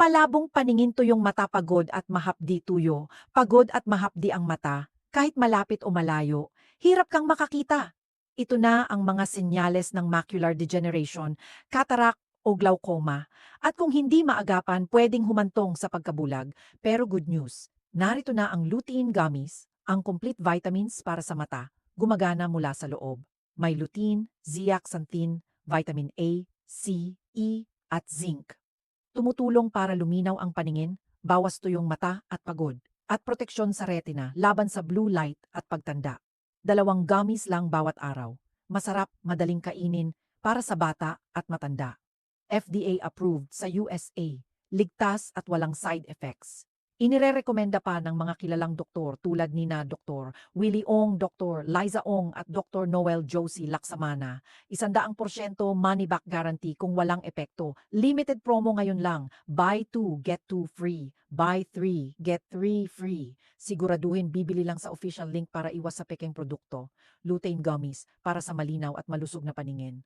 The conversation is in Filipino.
Palabong paningin tuyong mata pagod at mahapdi tuyo, pagod at mahapdi ang mata, kahit malapit o malayo, hirap kang makakita. Ito na ang mga senyales ng macular degeneration, cataract o glaucoma. At kung hindi maagapan, pwedeng humantong sa pagkabulag. Pero good news, narito na ang lutein gummies, ang complete vitamins para sa mata, gumagana mula sa loob. May lutein, zeaxanthin, vitamin A, C, E, at zinc. Tumutulong para luminaw ang paningin, bawas tuyong mata at pagod, at proteksyon sa retina laban sa blue light at pagtanda. Dalawang gummies lang bawat araw. Masarap, madaling kainin, para sa bata at matanda. FDA approved sa USA, ligtas at walang side effects. Inirerekomenda pa ng mga kilalang doktor tulad ni na Dr. Willie Ong, Dr. Liza Ong at Dr. Noel Josie Laksamana. Isandaang porsyento money back guarantee kung walang epekto. Limited promo ngayon lang. Buy 2, get 2 free. Buy 3, get 3 free. Siguraduhin bibili lang sa official link para iwas sa peking produkto. Lutein gummies para sa malinaw at malusog na paningin.